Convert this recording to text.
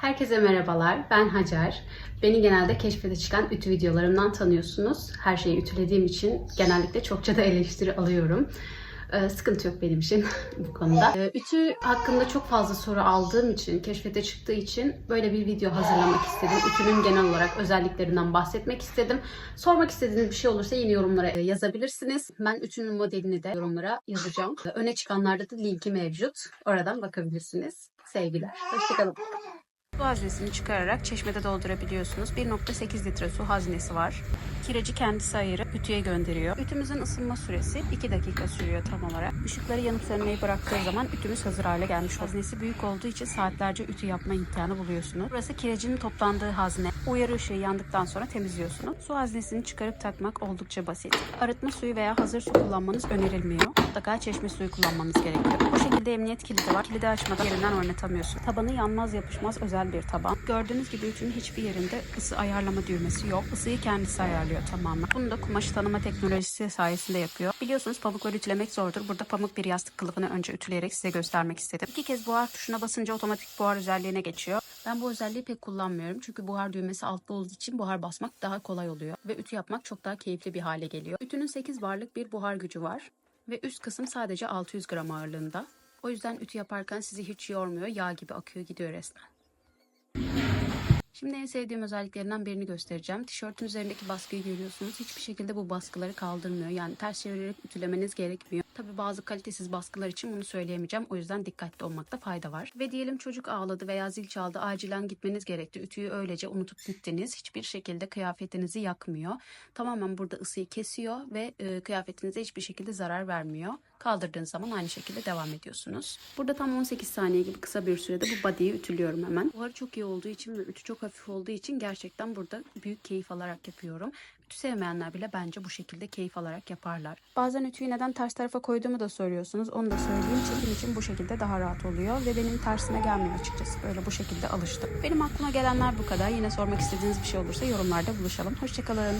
Herkese merhabalar, ben Hacer. Beni genelde keşfete çıkan ütü videolarımdan tanıyorsunuz. Her şeyi ütülediğim için genellikle çokça da eleştiri alıyorum. Ee, sıkıntı yok benim için bu konuda. Ee, ütü hakkında çok fazla soru aldığım için, keşfete çıktığı için böyle bir video hazırlamak istedim. Ütünün genel olarak özelliklerinden bahsetmek istedim. Sormak istediğiniz bir şey olursa yine yorumlara e, yazabilirsiniz. Ben ütünün modelini de yorumlara yazacağım. Öne çıkanlarda da linki mevcut. Oradan bakabilirsiniz. Sevgiler. Hoşçakalın. Su haznesini çıkararak çeşmede doldurabiliyorsunuz. 1.8 litre su haznesi var. Kireci kendisi ayırıp ütüye gönderiyor. Ütümüzün ısınma süresi 2 dakika sürüyor tam olarak. Işıkları yanıp sönmeyi bıraktığı zaman ütümüz hazır hale gelmiş. Haznesi büyük olduğu için saatlerce ütü yapma imkanı buluyorsunuz. Burası kirecinin toplandığı hazne. Uyarı ışığı yandıktan sonra temizliyorsunuz. Su haznesini çıkarıp takmak oldukça basit. Arıtma suyu veya hazır su kullanmanız önerilmiyor. Mutlaka çeşme suyu kullanmanız gerekiyor. Bu şekilde emniyet kilidi var. Kilidi açmadan yerinden oynatamıyorsun. Tabanı yanmaz yapışmaz özel bir taban. Gördüğünüz gibi ütünün hiçbir yerinde ısı ayarlama düğmesi yok. Isıyı kendisi ayarlıyor tamamen. Bunu da kumaşı tanıma teknolojisi sayesinde yapıyor. Biliyorsunuz pamukları ütülemek zordur. Burada pamuk bir yastık kılıfını önce ütüleyerek size göstermek istedim. İki kez buhar tuşuna basınca otomatik buhar özelliğine geçiyor. Ben bu özelliği pek kullanmıyorum. Çünkü buhar düğmesi altta olduğu için buhar basmak daha kolay oluyor. Ve ütü yapmak çok daha keyifli bir hale geliyor. Ütünün 8 barlık bir buhar gücü var. Ve üst kısım sadece 600 gram ağırlığında. O yüzden ütü yaparken sizi hiç yormuyor. Yağ gibi akıyor gidiyor resmen. Şimdi en sevdiğim özelliklerinden birini göstereceğim. Tişörtün üzerindeki baskıyı görüyorsunuz. Hiçbir şekilde bu baskıları kaldırmıyor. Yani ters çevirerek ütülemeniz gerekmiyor. Tabi bazı kalitesiz baskılar için bunu söyleyemeyeceğim. O yüzden dikkatli olmakta fayda var. Ve diyelim çocuk ağladı veya zil çaldı. Acilen gitmeniz gerekti. Ütüyü öylece unutup gittiniz. Hiçbir şekilde kıyafetinizi yakmıyor. Tamamen burada ısıyı kesiyor ve e, kıyafetinize hiçbir şekilde zarar vermiyor. Kaldırdığınız zaman aynı şekilde devam ediyorsunuz. Burada tam 18 saniye gibi kısa bir sürede bu body'yi ütülüyorum hemen. Buharı çok iyi olduğu için ve ütü çok hafif olduğu için gerçekten burada büyük keyif alarak yapıyorum. Ütü sevmeyenler bile bence bu şekilde keyif alarak yaparlar. Bazen ütüyü neden ters tarafa koyduğumu da soruyorsunuz. Onu da söyleyeyim. Çekim için bu şekilde daha rahat oluyor ve benim tersine gelmiyor açıkçası. Böyle bu şekilde alıştım. Benim aklıma gelenler bu kadar. Yine sormak istediğiniz bir şey olursa yorumlarda buluşalım. Hoşçakalın.